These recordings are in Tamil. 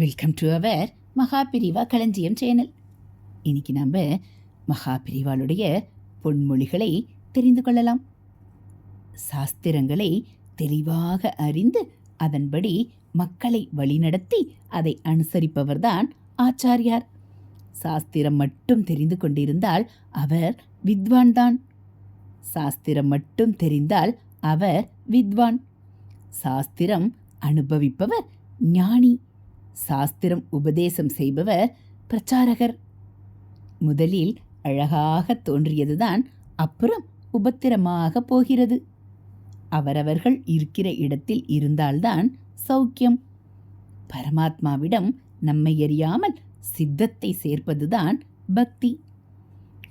வெல்கம் டு அவர் மகாபிரிவா களஞ்சியம் சேனல் இன்னைக்கு நம்ம மகாபிரிவாளுடைய பொன்மொழிகளை தெரிந்து கொள்ளலாம். சாஸ்திரங்களை தெளிவாக அறிந்து அதன்படி மக்களை வழிநடத்தி அதை அனுசரிப்பவர்தான் ஆச்சாரியார். சாஸ்திரம் மட்டும் தெரிந்து கொண்டிருந்தால் அவர் வித்வான் தான் சாஸ்திரம் மட்டும் தெரிந்தால் அவர் வித்வான். சாஸ்திரம் அனுபவிப்பவர் ஞானி. சாஸ்திரம் உபதேசம் செய்பவர் பிரச்சாரகர். முதலில் அழகாக தோன்றியதுதான் அப்புறம் உபத்திரமாக போகிறது. அவரவர்கள் இருக்கிற இடத்தில் இருந்தால்தான் சௌக்கியம். பரமாத்மாவிடம் நம்மை அறியாமல் சித்தத்தை சேர்ப்பதுதான் பக்தி.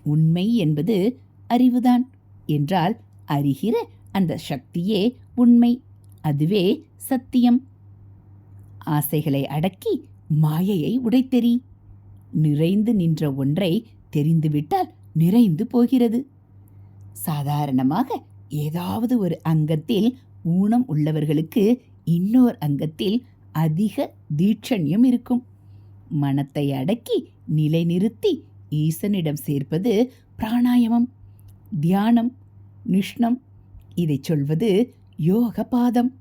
உண்மை என்பது அறிவுதான் என்றால் அறிகிற அந்த சக்தியே உண்மை அதுவே சத்தியம். ஆசைகளை அடக்கி மாயையை உடைத்தெறி. நிறைந்து நின்ற ஒன்றை தெரிந்துவிட்டால் நிறைந்து போகிறது. சாதாரணமாக ஏதாவது ஒரு அங்கத்தில் ஊனம் உள்ளவர்களுக்கு இன்னொரு அங்கத்தில் அதிக தீட்சண்யம் இருக்கும். மனத்தை அடக்கி நிலைநிறுத்தி ஈசனிடம் சேர்ப்பது பிராணாயாமம் தியானம் நிஷ்ணம். இதை சொல்வது யோக பாதம்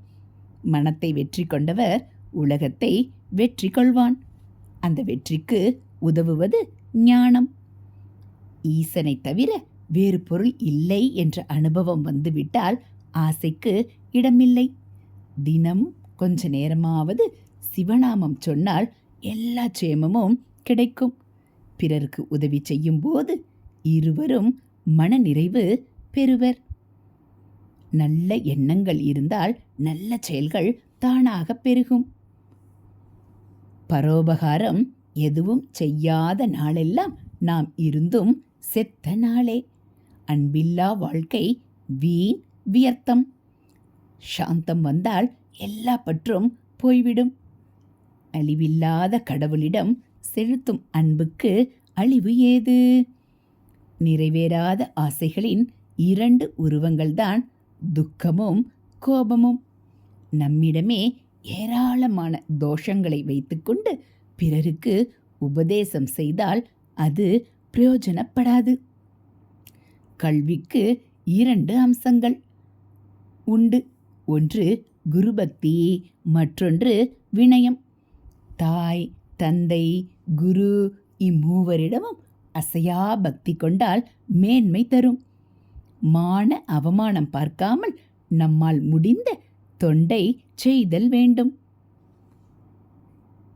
மனத்தை வெற்றி கொண்டவர் உலகத்தை வெற்றி கொள்வான். அந்த வெற்றிக்கு உதவுவது ஞானம். ஈசனை தவிர வேறு பொருள் இல்லை என்ற அனுபவம் வந்துவிட்டால் ஆசைக்கு இடமில்லை. தினம் கொஞ்ச நேரமாவது சிவநாமம் சொன்னால் எல்லா சேமமும் கிடைக்கும். பிறருக்கு உதவி செய்யும் போது இருவரும் மனநிறைவு பெறுவர். நல்ல எண்ணங்கள் இருந்தால் நல்ல செயல்கள் தானாக பெருகும். பரோபகாரம் எதுவும் செய்யாத நாளெல்லாம் நாம் இருந்தும் செத்த நாளே. அன்பில்லா வாழ்க்கை வீண் வியர்த்தம். சாந்தம் வந்தால் எல்லா பற்றும் போய்விடும். அழிவில்லாத கடவுளிடம் செலுத்தும் அன்புக்கு அழிவு ஏது? நிறைவேறாத ஆசைகளின் இரண்டு உருவங்கள்தான் துக்கமும் கோபமும். நம்மிடமே ஏராளமான தோஷங்களை வைத்துக்கொண்டு பிறருக்கு உபதேசம் செய்தால் அது பிரயோஜனப்படாது. கல்விக்கு இரண்டு அம்சங்கள் உண்டு. ஒன்று குருபக்தி மற்றொன்று வினயம். தாய் தந்தை குரு இம்மூவரிடமும் அசையா பக்தி கொண்டால் மேன்மை தரும். மான அவமானம் பார்க்காமல் நம்மால் முடிந்த தொண்டை செய்தல் வேண்டும்.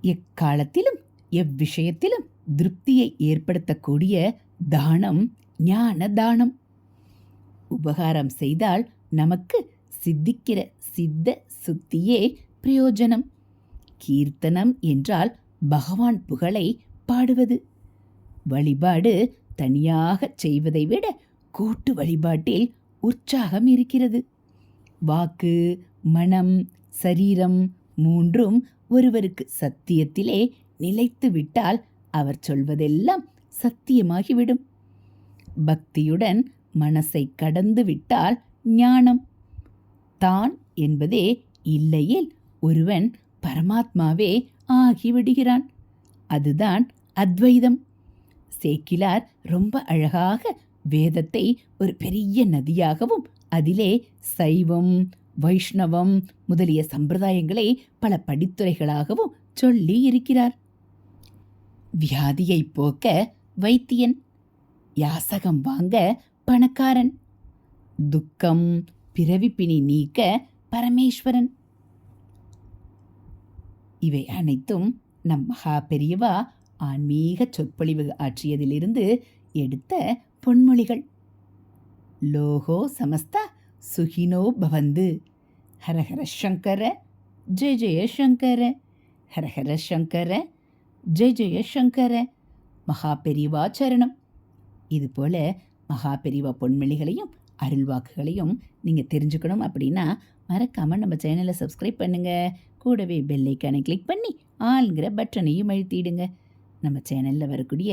எக்காலத்திலும் எவ்விஷயத்திலும் திருப்தியை ஏற்படுத்தக்கூடிய தானம் ஞான தானம். உபகாரம் செய்தால் நமக்கு சித்திக்கிற சித்த சுத்தியே பிரயோஜனம். கீர்த்தனம் என்றால் பகவான் புகழை பாடுவது. வழிபாடு தனியாக செய்வதை விட கூட்டு வழிபாட்டில் உற்சாகம் இருக்கிறது. வாக்கு மனம் சரீரம் மூன்றும் ஒருவருக்கு சத்தியத்திலே நிலைத்து விட்டால் அவர் சொல்வதெல்லாம் சத்தியமாகிவிடும். பக்தியுடன் மனசை கடந்து விட்டால் ஞானம். தான் என்பதே இல்லையில் ஒருவன் பரமாத்மாவே ஆகிவிடுகிறான். அதுதான் அத்வைதம். சேக்கிலார் ரொம்ப அழகாக வேதத்தை ஒரு பெரிய நதியாகவும் அதிலே சைவம் வைஷ்ணவம் முதலிய சம்பிரதாயங்களை பல படித்துறைகளாகவும் சொல்லி இருக்கிறார் வியாதியை போக்க வைத்தியன் யாசகம் வாங்க பணக்காரன் துக்கம் பிறவிப்பினி நீக்க பரமேஸ்வரன். இவை அனைத்தும் நம் மகா பெரியவா ஆன்மீக சொற்பொழிவு ஆற்றியதிலிருந்து எடுத்த பொன்மொழிகள். லோகோ சமஸ்தா சுகினோ பவந்து ஹரஹர சங்கர ஜெய ஜெயசங்கர ஹரஹர சங்கர ஜெய ஜெயசங்கர மகா பெரிவா சரணம் இதுபோல் மகா பெரிவா பொன்மொழிகளையும் அருள்வாக்குகளையும் நீங்கள் தெரிஞ்சுக்கணும் அப்படின்னா மறக்காமல் நம்ம சேனலை சப்ஸ்கிரைப் பண்ணுங்கள் கூடவே பெல்லைக்கானை கிளிக் பண்ணி ஆளுங்கிற பட்டனையும் அழுத்திடுங்க. நம்ம சேனலில் வரக்கூடிய